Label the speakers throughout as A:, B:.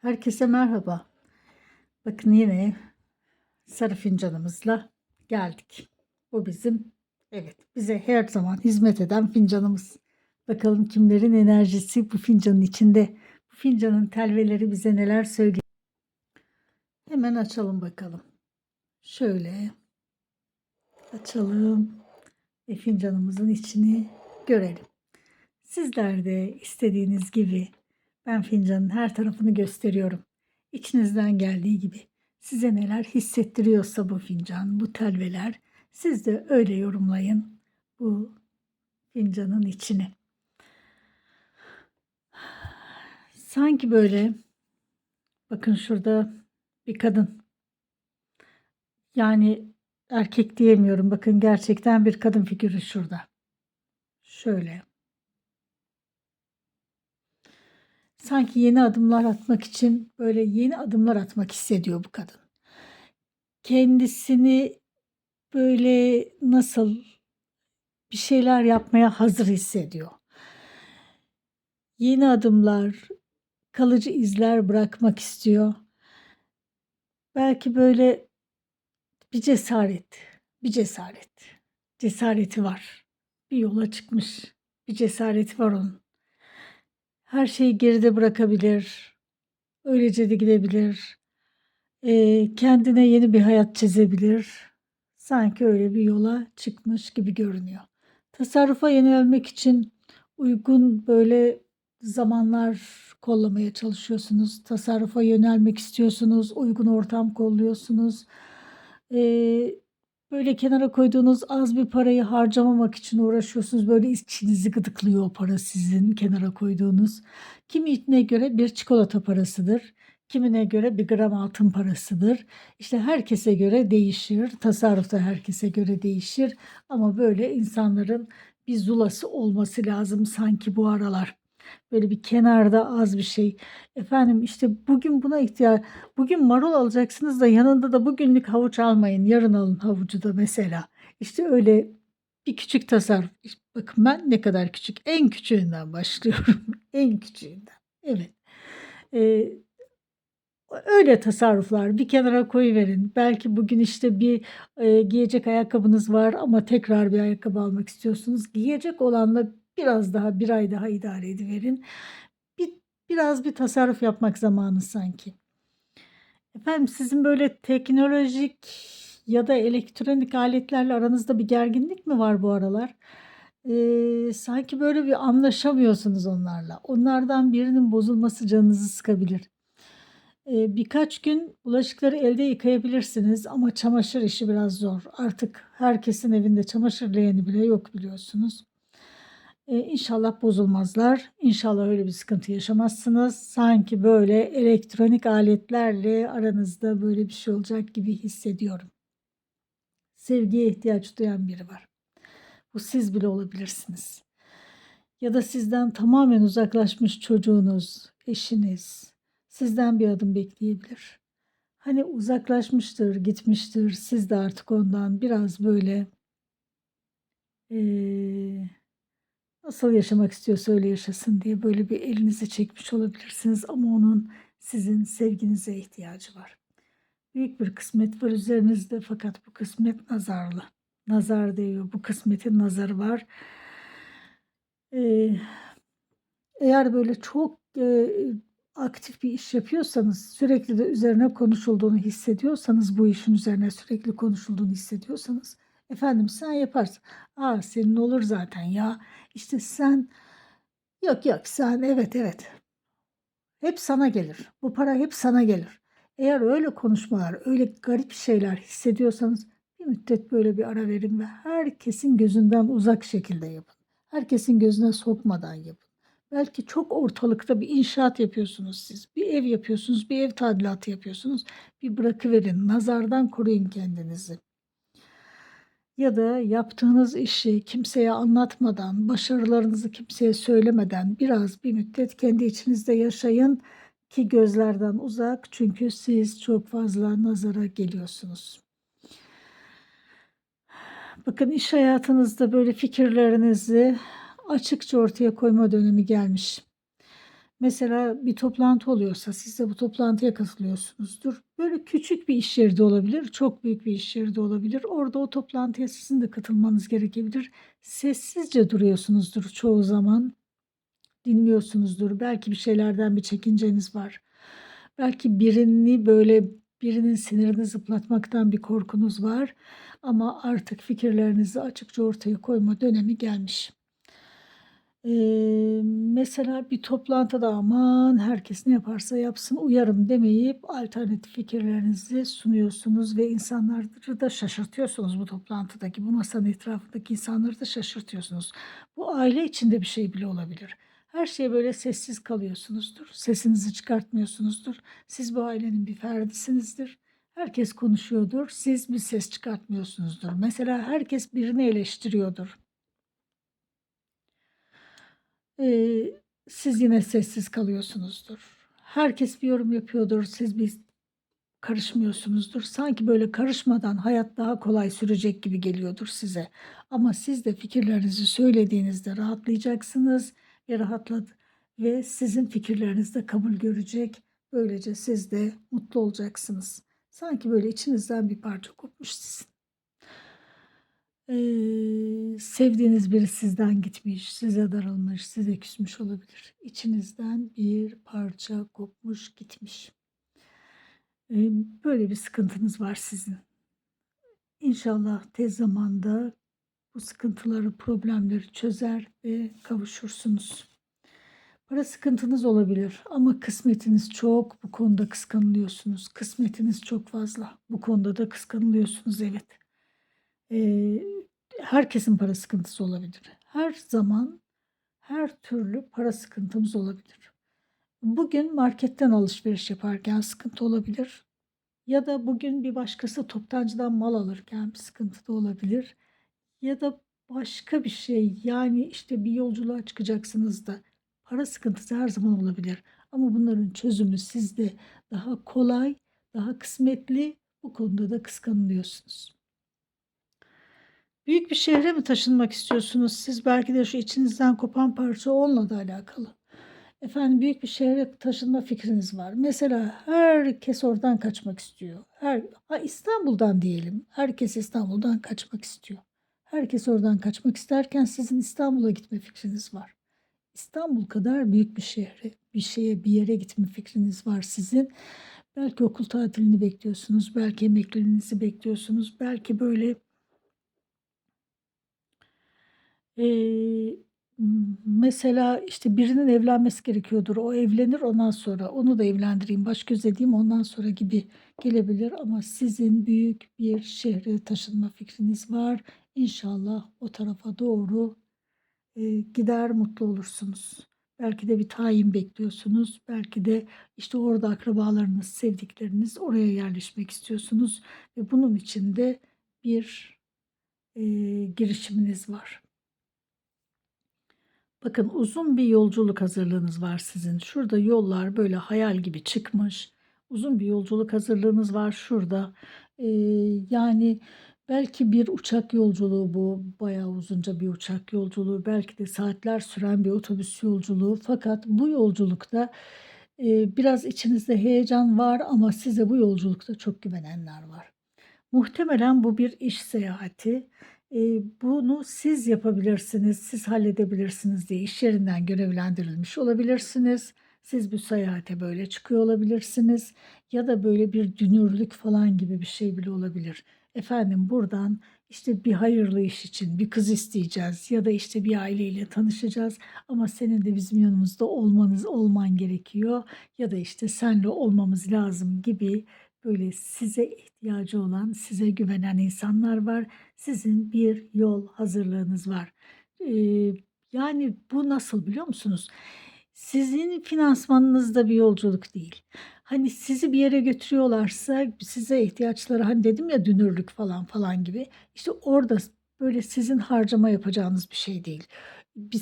A: Herkese merhaba. Bakın yine sarı fincanımızla geldik. Bu bizim evet bize her zaman hizmet eden fincanımız. Bakalım kimlerin enerjisi bu fincanın içinde. Bu fincanın telveleri bize neler söylüyor. Hemen açalım bakalım. Şöyle açalım ve fincanımızın içini görelim. Sizler de istediğiniz gibi ben fincanın her tarafını gösteriyorum. İçinizden geldiği gibi size neler hissettiriyorsa bu fincan, bu telveler siz de öyle yorumlayın bu fincanın içini. Sanki böyle bakın şurada bir kadın. Yani erkek diyemiyorum. Bakın gerçekten bir kadın figürü şurada. Şöyle. Sanki yeni adımlar atmak için böyle yeni adımlar atmak hissediyor bu kadın. Kendisini böyle nasıl bir şeyler yapmaya hazır hissediyor. Yeni adımlar, kalıcı izler bırakmak istiyor. Belki böyle bir cesaret, bir cesaret. Cesareti var. Bir yola çıkmış. Bir cesareti var onun. Her şeyi geride bırakabilir. Öylece de gidebilir. Eee, kendine yeni bir hayat çizebilir. Sanki öyle bir yola çıkmış gibi görünüyor. Tasarrufa yönelmek için uygun böyle zamanlar kollamaya çalışıyorsunuz. Tasarrufa yönelmek istiyorsunuz. Uygun ortam kolluyorsunuz. Eee, böyle kenara koyduğunuz az bir parayı harcamamak için uğraşıyorsunuz. Böyle içinizi gıdıklıyor o para sizin kenara koyduğunuz. Kimine göre bir çikolata parasıdır. Kimine göre bir gram altın parasıdır. İşte herkese göre değişir. Tasarruf da herkese göre değişir. Ama böyle insanların bir zulası olması lazım sanki bu aralar. Böyle bir kenarda az bir şey. Efendim işte bugün buna ihtiyaç. Bugün marul alacaksınız da yanında da bugünlük havuç almayın. Yarın alın havucu da mesela. İşte öyle bir küçük tasarruf. Bakın ben ne kadar küçük. En küçüğünden başlıyorum. en küçüğünden. Evet. Ee, öyle tasarruflar bir kenara koyuverin. Belki bugün işte bir e, giyecek ayakkabınız var ama tekrar bir ayakkabı almak istiyorsunuz. Giyecek olanla biraz daha bir ay daha idare ediverin. Bir, biraz bir tasarruf yapmak zamanı sanki. Efendim sizin böyle teknolojik ya da elektronik aletlerle aranızda bir gerginlik mi var bu aralar? Ee, sanki böyle bir anlaşamıyorsunuz onlarla. Onlardan birinin bozulması canınızı sıkabilir. Ee, birkaç gün bulaşıkları elde yıkayabilirsiniz ama çamaşır işi biraz zor. Artık herkesin evinde çamaşır leğeni bile yok biliyorsunuz. Ee, inşallah bozulmazlar. İnşallah öyle bir sıkıntı yaşamazsınız. Sanki böyle elektronik aletlerle aranızda böyle bir şey olacak gibi hissediyorum. Sevgiye ihtiyaç duyan biri var. Bu siz bile olabilirsiniz. Ya da sizden tamamen uzaklaşmış çocuğunuz, eşiniz sizden bir adım bekleyebilir. Hani uzaklaşmıştır, gitmiştir. Siz de artık ondan biraz böyle eee nasıl yaşamak istiyorsa öyle yaşasın diye böyle bir elinizi çekmiş olabilirsiniz ama onun sizin sevginize ihtiyacı var. Büyük bir kısmet var üzerinizde fakat bu kısmet nazarlı. Nazar değiyor. Bu kısmetin nazarı var. Ee, eğer böyle çok e, aktif bir iş yapıyorsanız, sürekli de üzerine konuşulduğunu hissediyorsanız, bu işin üzerine sürekli konuşulduğunu hissediyorsanız, efendim sen yaparsın. Aa senin olur zaten ya. İşte sen yok yok sen evet evet. Hep sana gelir. Bu para hep sana gelir. Eğer öyle konuşmalar, öyle garip şeyler hissediyorsanız bir müddet böyle bir ara verin ve herkesin gözünden uzak şekilde yapın. Herkesin gözüne sokmadan yapın. Belki çok ortalıkta bir inşaat yapıyorsunuz siz. Bir ev yapıyorsunuz, bir ev tadilatı yapıyorsunuz. Bir bırakıverin, nazardan koruyun kendinizi. Ya da yaptığınız işi kimseye anlatmadan, başarılarınızı kimseye söylemeden biraz bir müddet kendi içinizde yaşayın ki gözlerden uzak çünkü siz çok fazla nazara geliyorsunuz. Bakın iş hayatınızda böyle fikirlerinizi açıkça ortaya koyma dönemi gelmiş. Mesela bir toplantı oluyorsa siz de bu toplantıya katılıyorsunuzdur. Böyle küçük bir iş yeri de olabilir, çok büyük bir iş yeri de olabilir. Orada o toplantıya sizin de katılmanız gerekebilir. Sessizce duruyorsunuzdur çoğu zaman. Dinliyorsunuzdur. Belki bir şeylerden bir çekinceniz var. Belki birini böyle birinin sinirini zıplatmaktan bir korkunuz var. Ama artık fikirlerinizi açıkça ortaya koyma dönemi gelmiş. Eee, mesela bir toplantıda aman herkes ne yaparsa yapsın uyarım demeyip alternatif fikirlerinizi sunuyorsunuz ve insanları da şaşırtıyorsunuz bu toplantıdaki, bu masanın etrafındaki insanları da şaşırtıyorsunuz. Bu aile içinde bir şey bile olabilir. Her şeye böyle sessiz kalıyorsunuzdur. Sesinizi çıkartmıyorsunuzdur. Siz bu ailenin bir ferdisinizdir. Herkes konuşuyordur. Siz bir ses çıkartmıyorsunuzdur. Mesela herkes birini eleştiriyordur. Eee, siz yine sessiz kalıyorsunuzdur. Herkes bir yorum yapıyordur. Siz bir karışmıyorsunuzdur. Sanki böyle karışmadan hayat daha kolay sürecek gibi geliyordur size. Ama siz de fikirlerinizi söylediğinizde rahatlayacaksınız ve rahatladı ve sizin fikirleriniz de kabul görecek. Böylece siz de mutlu olacaksınız. Sanki böyle içinizden bir parça kopmuş. Eee, sevdiğiniz biri sizden gitmiş, size darılmış, size küsmüş olabilir. İçinizden bir parça kopmuş, gitmiş. Eee, böyle bir sıkıntınız var sizin. İnşallah tez zamanda bu sıkıntıları, problemleri çözer ve kavuşursunuz. Para sıkıntınız olabilir ama kısmetiniz çok. Bu konuda kıskanılıyorsunuz. Kısmetiniz çok fazla. Bu konuda da kıskanılıyorsunuz evet. Herkesin para sıkıntısı olabilir. Her zaman her türlü para sıkıntımız olabilir. Bugün marketten alışveriş yaparken sıkıntı olabilir. Ya da bugün bir başkası toptancıdan mal alırken bir sıkıntı da olabilir. Ya da başka bir şey yani işte bir yolculuğa çıkacaksınız da para sıkıntısı her zaman olabilir. Ama bunların çözümü sizde daha kolay, daha kısmetli. Bu konuda da kıskanılıyorsunuz. Büyük bir şehre mi taşınmak istiyorsunuz? Siz belki de şu içinizden kopan parça onunla da alakalı. Efendim büyük bir şehre taşınma fikriniz var. Mesela herkes oradan kaçmak istiyor. Her, ha İstanbul'dan diyelim. Herkes İstanbul'dan kaçmak istiyor. Herkes oradan kaçmak isterken sizin İstanbul'a gitme fikriniz var. İstanbul kadar büyük bir şehre, bir şeye, bir yere gitme fikriniz var sizin. Belki okul tatilini bekliyorsunuz, belki emekliliğinizi bekliyorsunuz, belki böyle Mesela, işte, birinin evlenmesi gerekiyordur. O evlenir, ondan sonra onu da evlendireyim, baş göz edeyim, ondan sonra gibi gelebilir ama sizin büyük bir şehre taşınma fikriniz var. İnşallah o tarafa doğru, eee, gider, mutlu olursunuz. Belki de bir tayin bekliyorsunuz. Belki de, işte, orada akrabalarınız, sevdikleriniz, oraya yerleşmek istiyorsunuz ve bunun için de bir, eee, girişiminiz var. Bakın uzun bir yolculuk hazırlığınız var sizin. Şurada yollar böyle hayal gibi çıkmış. Uzun bir yolculuk hazırlığınız var şurada. Eee, yani belki bir uçak yolculuğu bu. Bayağı uzunca bir uçak yolculuğu. Belki de saatler süren bir otobüs yolculuğu. Fakat bu yolculukta eee, biraz içinizde heyecan var ama size bu yolculukta çok güvenenler var. Muhtemelen bu bir iş seyahati. Bunu siz yapabilirsiniz, siz halledebilirsiniz diye iş yerinden görevlendirilmiş olabilirsiniz. Siz bu seyahate böyle çıkıyor olabilirsiniz ya da böyle bir dünürlük falan gibi bir şey bile olabilir. Efendim buradan işte bir hayırlı iş için bir kız isteyeceğiz ya da işte bir aileyle tanışacağız ama senin de bizim yanımızda olmanız olman gerekiyor ya da işte senle olmamız lazım gibi böyle size ihtiyacı olan, size güvenen insanlar var. Sizin bir yol hazırlığınız var. Eee, yani bu nasıl biliyor musunuz? Sizin finansmanınızda bir yolculuk değil. Hani sizi bir yere götürüyorlarsa size ihtiyaçları hani dedim ya dünürlük falan falan gibi. İşte orada böyle sizin harcama yapacağınız bir şey değil.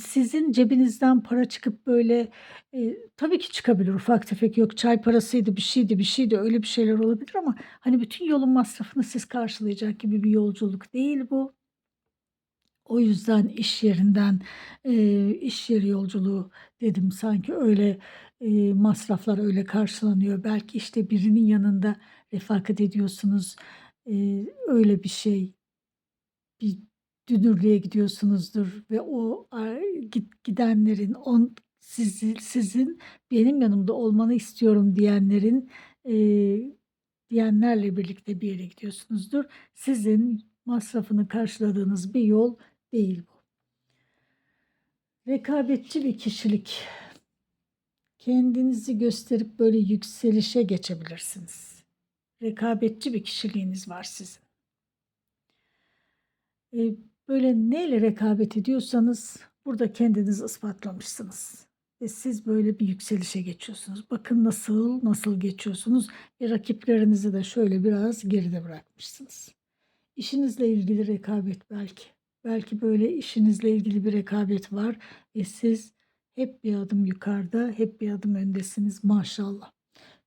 A: Sizin cebinizden para çıkıp böyle, eee, tabii ki çıkabilir ufak tefek yok çay parasıydı, bir şeydi, bir şeydi öyle bir şeyler olabilir ama hani bütün yolun masrafını siz karşılayacak gibi bir yolculuk değil bu. O yüzden iş yerinden, eee, iş yeri yolculuğu dedim sanki öyle, eee, masraflar öyle karşılanıyor. Belki işte birinin yanında refakat ediyorsunuz. Eee, öyle bir şey. Bir dünürlüğe gidiyorsunuzdur ve o git gidenlerin on sizi sizin benim yanımda olmanı istiyorum diyenlerin, eee, diyenlerle birlikte bir yere gidiyorsunuzdur. Sizin masrafını karşıladığınız bir yol değil bu. Rekabetçi bir kişilik. Kendinizi gösterip böyle yükselişe geçebilirsiniz. Rekabetçi bir kişiliğiniz var sizin. Eee, böyle neyle rekabet ediyorsanız burada kendinizi ispatlamışsınız ve siz böyle bir yükselişe geçiyorsunuz. Bakın nasıl, nasıl geçiyorsunuz ve rakiplerinizi de şöyle biraz geride bırakmışsınız. İşinizle ilgili rekabet belki. Belki böyle işinizle ilgili bir rekabet var ve siz hep bir adım yukarıda, hep bir adım öndesiniz maşallah.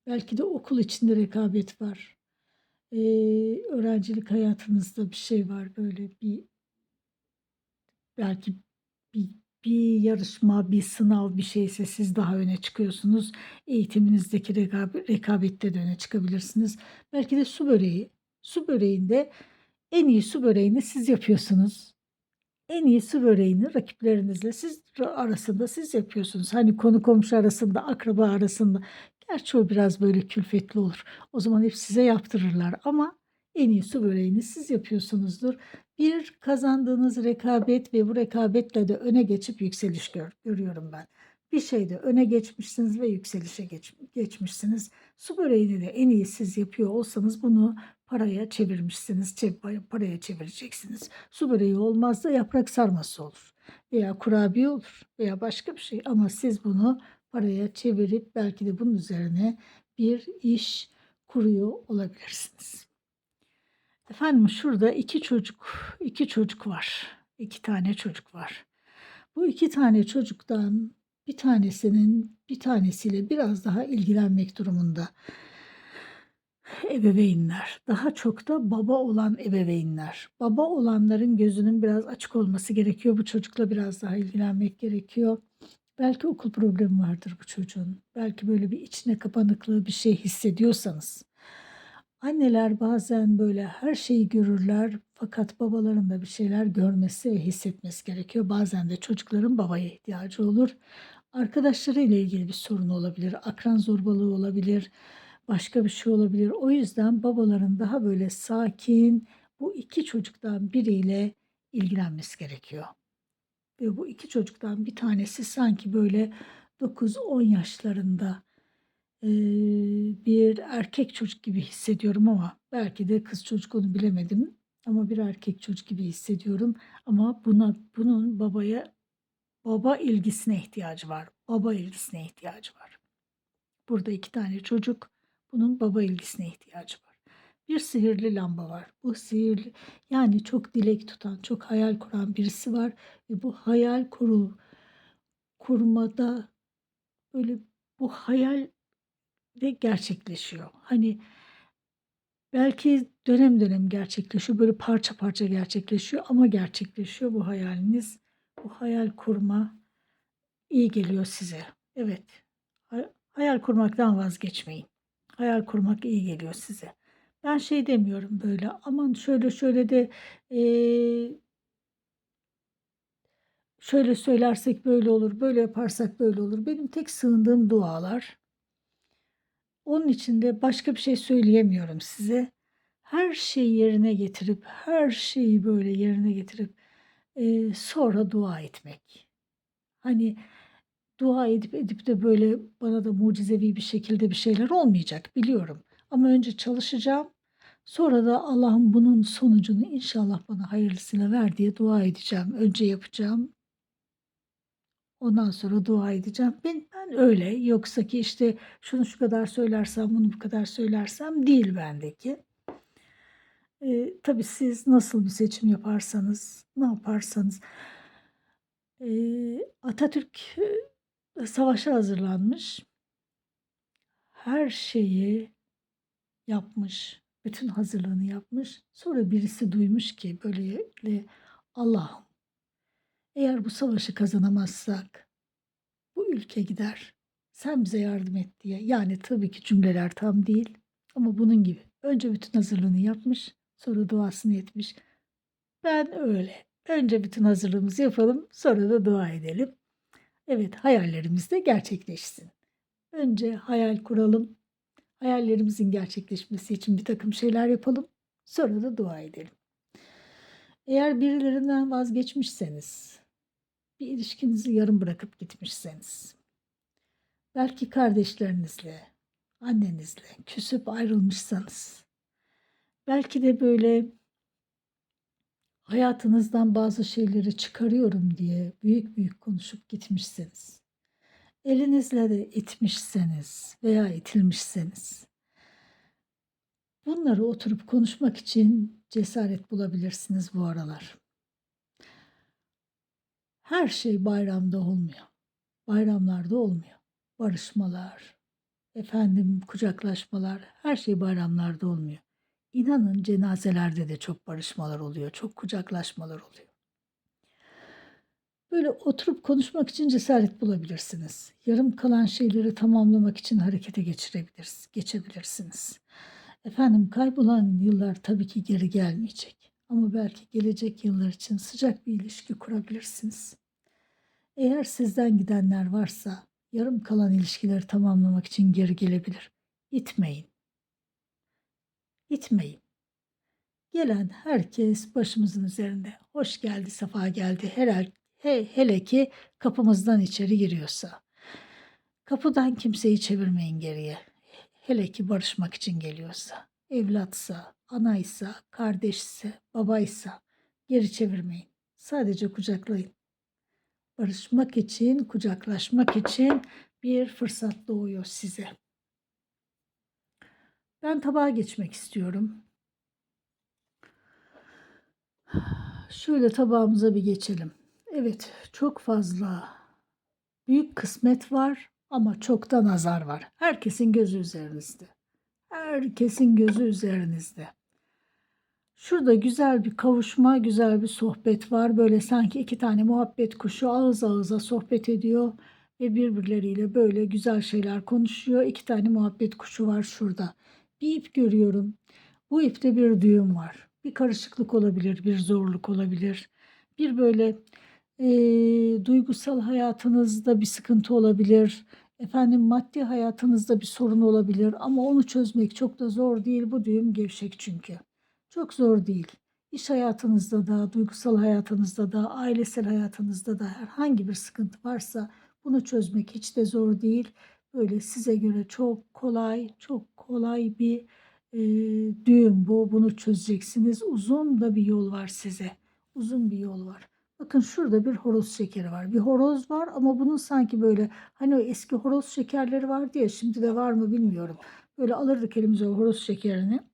A: Belki de okul içinde rekabet var. Eee, öğrencilik hayatınızda bir şey var böyle bir belki bir bir yarışma, bir sınav, bir şeyse siz daha öne çıkıyorsunuz. Eğitiminizdeki rekabe rekabette de öne çıkabilirsiniz. Belki de su böreği. Su böreğinde en iyi su böreğini siz yapıyorsunuz. En iyi su böreğini rakiplerinizle siz arasında siz yapıyorsunuz. Hani konu komşu arasında, akraba arasında. Gerçi o biraz böyle külfetli olur. O zaman hep size yaptırırlar ama en iyi su böreğini siz yapıyorsunuzdur. Bir kazandığınız rekabet ve bu rekabetle de öne geçip yükseliş gör görüyorum ben. Bir şeyde öne geçmişsiniz ve yükselişe geç geçmişsiniz. Su böreğini de en iyi siz yapıyor olsanız bunu paraya çevirmişsiniz. Çe paraya çevireceksiniz. Su böreği olmaz da yaprak sarması olur veya kurabiye olur veya başka bir şey ama siz bunu paraya çevirip belki de bunun üzerine bir iş kuruyor olabilirsiniz. Efendim şurada iki çocuk, iki çocuk var. İki tane çocuk var. Bu iki tane çocuktan bir tanesinin bir tanesiyle biraz daha ilgilenmek durumunda ebeveynler. Daha çok da baba olan ebeveynler. Baba olanların gözünün biraz açık olması gerekiyor. Bu çocukla biraz daha ilgilenmek gerekiyor. Belki okul problemi vardır bu çocuğun. Belki böyle bir içine kapanıklığı bir şey hissediyorsanız. Anneler bazen böyle her şeyi görürler fakat babaların da bir şeyler görmesi ve hissetmesi gerekiyor. Bazen de çocukların babaya ihtiyacı olur. Arkadaşlarıyla ilgili bir sorun olabilir, akran zorbalığı olabilir, başka bir şey olabilir. O yüzden babaların daha böyle sakin bu iki çocuktan biriyle ilgilenmesi gerekiyor. Ve bu iki çocuktan bir tanesi sanki böyle 9-10 yaşlarında bir erkek çocuk gibi hissediyorum ama belki de kız çocuk onu bilemedim. Ama bir erkek çocuk gibi hissediyorum. Ama buna bunun babaya baba ilgisine ihtiyacı var. Baba ilgisine ihtiyacı var. Burada iki tane çocuk bunun baba ilgisine ihtiyacı var. Bir sihirli lamba var. Bu sihirli yani çok dilek tutan, çok hayal kuran birisi var ve bu hayal kuru kurmada böyle bu hayal de gerçekleşiyor. Hani belki dönem dönem gerçekleşiyor. Böyle parça parça gerçekleşiyor ama gerçekleşiyor bu hayaliniz. Bu hayal kurma iyi geliyor size. Evet. Hayal kurmaktan vazgeçmeyin. Hayal kurmak iyi geliyor size. Ben şey demiyorum böyle aman şöyle şöyle de eee şöyle söylersek böyle olur, böyle yaparsak böyle olur. Benim tek sığındığım dualar. Onun için de başka bir şey söyleyemiyorum size. Her şeyi yerine getirip, her şeyi böyle yerine getirip e, sonra dua etmek. Hani dua edip edip de böyle bana da mucizevi bir şekilde bir şeyler olmayacak biliyorum. Ama önce çalışacağım. Sonra da Allah'ım bunun sonucunu inşallah bana hayırlısıyla ver diye dua edeceğim. Önce yapacağım. Ondan sonra dua edeceğim. Ben, ben öyle. Yoksa ki işte şunu şu kadar söylersem, bunu bu kadar söylersem değil bendeki. Ee, tabii siz nasıl bir seçim yaparsanız, ne yaparsanız. Ee, Atatürk e, savaşa hazırlanmış. Her şeyi yapmış. Bütün hazırlığını yapmış. Sonra birisi duymuş ki böyle Allah'ım eğer bu savaşı kazanamazsak bu ülke gider. Sen bize yardım et diye. Yani tabii ki cümleler tam değil ama bunun gibi. Önce bütün hazırlığını yapmış, sonra duasını etmiş. Ben öyle. Önce bütün hazırlığımızı yapalım, sonra da dua edelim. Evet, hayallerimiz de gerçekleşsin. Önce hayal kuralım. Hayallerimizin gerçekleşmesi için bir takım şeyler yapalım. Sonra da dua edelim. Eğer birilerinden vazgeçmişseniz, bir ilişkinizi yarım bırakıp gitmişseniz, belki kardeşlerinizle, annenizle küsüp ayrılmışsanız, belki de böyle hayatınızdan bazı şeyleri çıkarıyorum diye büyük büyük konuşup gitmişseniz, elinizle de itmişseniz veya itilmişseniz, bunları oturup konuşmak için cesaret bulabilirsiniz bu aralar. Her şey bayramda olmuyor. Bayramlarda olmuyor. Barışmalar, efendim kucaklaşmalar, her şey bayramlarda olmuyor. İnanın cenazelerde de çok barışmalar oluyor, çok kucaklaşmalar oluyor. Böyle oturup konuşmak için cesaret bulabilirsiniz. Yarım kalan şeyleri tamamlamak için harekete geçirebilirsiniz, geçebilirsiniz. Efendim kaybolan yıllar tabii ki geri gelmeyecek. Ama belki gelecek yıllar için sıcak bir ilişki kurabilirsiniz. Eğer sizden gidenler varsa yarım kalan ilişkileri tamamlamak için geri gelebilir. İtmeyin. İtmeyin. Gelen herkes başımızın üzerinde. Hoş geldi, sefa geldi. Her, he, hele ki kapımızdan içeri giriyorsa. Kapıdan kimseyi çevirmeyin geriye. Hele ki barışmak için geliyorsa. Evlatsa, anaysa, kardeşse, babaysa geri çevirmeyin. Sadece kucaklayın. Barışmak için, kucaklaşmak için bir fırsat doğuyor size. Ben tabağa geçmek istiyorum. Şöyle tabağımıza bir geçelim. Evet, çok fazla büyük kısmet var ama çok da nazar var. Herkesin gözü üzerinizde. Herkesin gözü üzerinizde. Şurada güzel bir kavuşma, güzel bir sohbet var. Böyle sanki iki tane muhabbet kuşu ağız ağıza sohbet ediyor ve birbirleriyle böyle güzel şeyler konuşuyor. İki tane muhabbet kuşu var şurada. Bir ip görüyorum. Bu ipte bir düğüm var. Bir karışıklık olabilir, bir zorluk olabilir. Bir böyle e, duygusal hayatınızda bir sıkıntı olabilir. Efendim maddi hayatınızda bir sorun olabilir ama onu çözmek çok da zor değil. Bu düğüm gevşek çünkü. Çok zor değil. İş hayatınızda da, duygusal hayatınızda da, ailesel hayatınızda da herhangi bir sıkıntı varsa bunu çözmek hiç de zor değil. Böyle size göre çok kolay, çok kolay bir e, düğüm bu. Bunu çözeceksiniz. Uzun da bir yol var size. Uzun bir yol var. Bakın şurada bir horoz şekeri var. Bir horoz var ama bunun sanki böyle hani o eski horoz şekerleri vardı ya şimdi de var mı bilmiyorum. Böyle alırdık elimize o horoz şekerini.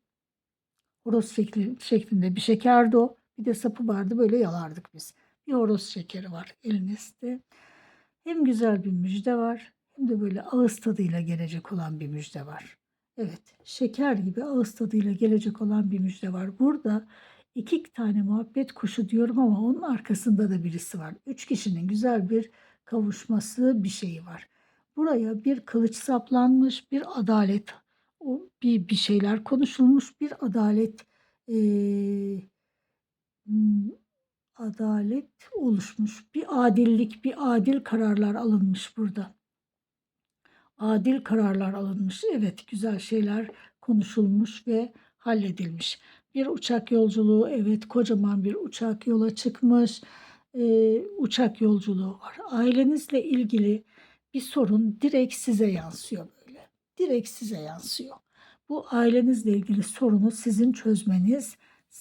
A: Horoz şekli, şeklinde bir şekerdi o. Bir de sapı vardı böyle yalardık biz. Bir horoz şekeri var elinizde. Hem güzel bir müjde var hem de böyle ağız tadıyla gelecek olan bir müjde var. Evet şeker gibi ağız tadıyla gelecek olan bir müjde var. Burada iki tane muhabbet kuşu diyorum ama onun arkasında da birisi var. Üç kişinin güzel bir kavuşması bir şeyi var. Buraya bir kılıç saplanmış, bir adalet, bir bir şeyler konuşulmuş, bir adalet e, adalet oluşmuş, bir adillik, bir adil kararlar alınmış burada. Adil kararlar alınmış. Evet, güzel şeyler konuşulmuş ve halledilmiş. Bir uçak yolculuğu, evet kocaman bir uçak yola çıkmış. Ee, uçak yolculuğu var. Ailenizle ilgili bir sorun direkt size yansıyor. Direkt size yansıyor. Bu ailenizle ilgili sorunu sizin çözmeniz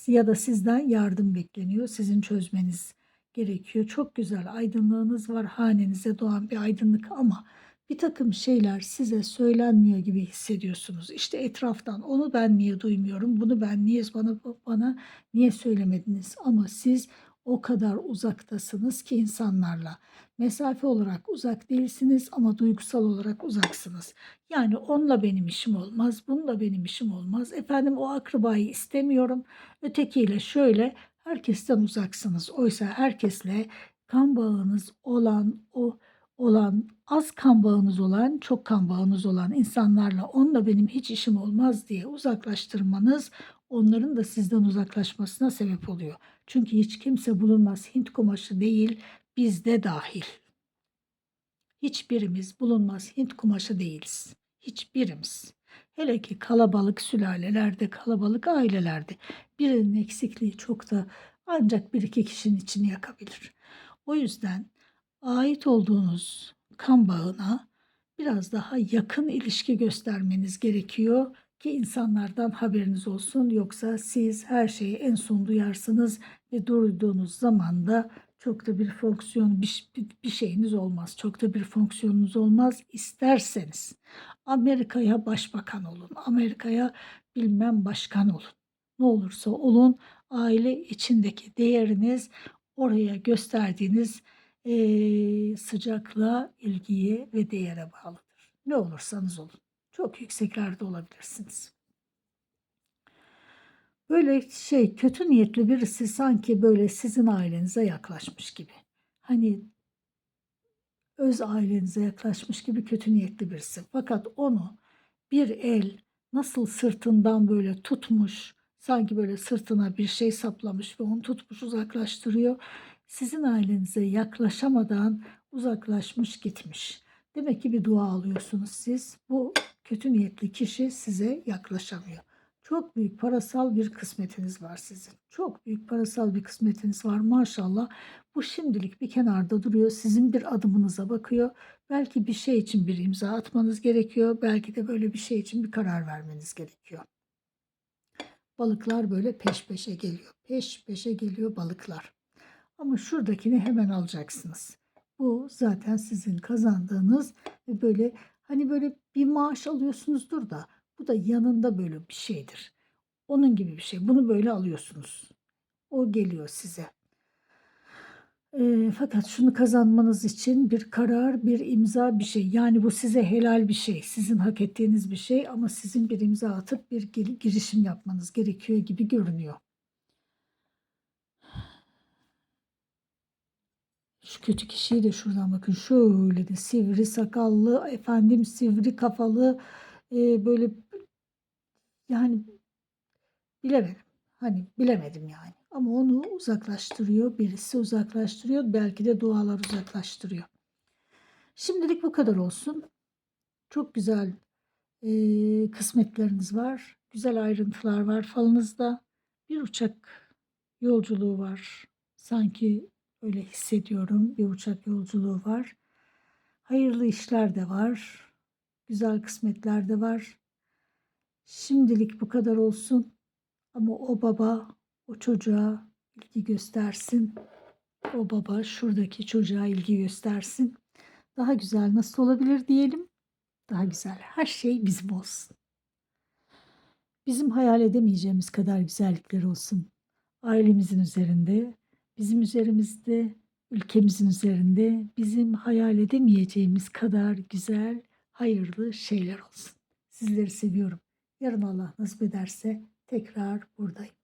A: ya da sizden yardım bekleniyor. Sizin çözmeniz gerekiyor. Çok güzel aydınlığınız var. Hanenize doğan bir aydınlık ama bir takım şeyler size söylenmiyor gibi hissediyorsunuz. İşte etraftan onu ben niye duymuyorum, bunu ben niye bana bana niye söylemediniz? Ama siz o kadar uzaktasınız ki insanlarla. Mesafe olarak uzak değilsiniz ama duygusal olarak uzaksınız. Yani onunla benim işim olmaz, bununla benim işim olmaz. Efendim o akrabayı istemiyorum. Ötekiyle şöyle herkesten uzaksınız. Oysa herkesle kan bağınız olan o olan, az kan bağınız olan, çok kan bağınız olan insanlarla onunla benim hiç işim olmaz diye uzaklaştırmanız onların da sizden uzaklaşmasına sebep oluyor. Çünkü hiç kimse bulunmaz Hint kumaşı değil, biz de dahil. Hiçbirimiz bulunmaz Hint kumaşı değiliz. Hiçbirimiz. Hele ki kalabalık sülalelerde, kalabalık ailelerde birinin eksikliği çok da ancak bir iki kişinin içini yakabilir. O yüzden ait olduğunuz kan bağına biraz daha yakın ilişki göstermeniz gerekiyor ki insanlardan haberiniz olsun. Yoksa siz her şeyi en son duyarsınız ve duyduğunuz zaman da çok da bir fonksiyon bir, şeyiniz olmaz. Çok da bir fonksiyonunuz olmaz. İsterseniz Amerika'ya başbakan olun. Amerika'ya bilmem başkan olun. Ne olursa olun aile içindeki değeriniz oraya gösterdiğiniz eee, sıcaklığa, ilgiye ve değere bağlıdır. Ne olursanız olun. Çok yükseklerde olabilirsiniz. Böyle şey kötü niyetli birisi sanki böyle sizin ailenize yaklaşmış gibi. Hani öz ailenize yaklaşmış gibi kötü niyetli birisi. Fakat onu bir el nasıl sırtından böyle tutmuş, sanki böyle sırtına bir şey saplamış ve onu tutmuş uzaklaştırıyor. Sizin ailenize yaklaşamadan uzaklaşmış gitmiş. Demek ki bir dua alıyorsunuz siz. Bu kötü niyetli kişi size yaklaşamıyor. Çok büyük parasal bir kısmetiniz var sizin. Çok büyük parasal bir kısmetiniz var maşallah. Bu şimdilik bir kenarda duruyor. Sizin bir adımınıza bakıyor. Belki bir şey için bir imza atmanız gerekiyor. Belki de böyle bir şey için bir karar vermeniz gerekiyor. Balıklar böyle peş peşe geliyor. Peş peşe geliyor balıklar. Ama şuradakini hemen alacaksınız. Bu zaten sizin kazandığınız ve böyle hani böyle bir maaş alıyorsunuzdur da bu da yanında böyle bir şeydir. Onun gibi bir şey. Bunu böyle alıyorsunuz. O geliyor size. Eee, fakat şunu kazanmanız için bir karar, bir imza, bir şey. Yani bu size helal bir şey. Sizin hak ettiğiniz bir şey ama sizin bir imza atıp bir gir- girişim yapmanız gerekiyor gibi görünüyor. Şu kötü kişiyi de şuradan bakın. Şöyle de sivri sakallı, efendim sivri kafalı, eee, böyle yani bilemedim. Hani bilemedim yani. Ama onu uzaklaştırıyor. Birisi uzaklaştırıyor. Belki de dualar uzaklaştırıyor. Şimdilik bu kadar olsun. Çok güzel eee, kısmetleriniz var. Güzel ayrıntılar var falınızda. Bir uçak yolculuğu var. Sanki öyle hissediyorum. Bir uçak yolculuğu var. Hayırlı işler de var. Güzel kısmetler de var. Şimdilik bu kadar olsun. Ama o baba o çocuğa ilgi göstersin. O baba şuradaki çocuğa ilgi göstersin. Daha güzel nasıl olabilir diyelim. Daha güzel. Her şey bizim olsun. Bizim hayal edemeyeceğimiz kadar güzellikler olsun. Ailemizin üzerinde, bizim üzerimizde, ülkemizin üzerinde bizim hayal edemeyeceğimiz kadar güzel, hayırlı şeyler olsun. Sizleri seviyorum. Yarın Allah nasip ederse tekrar buradayım.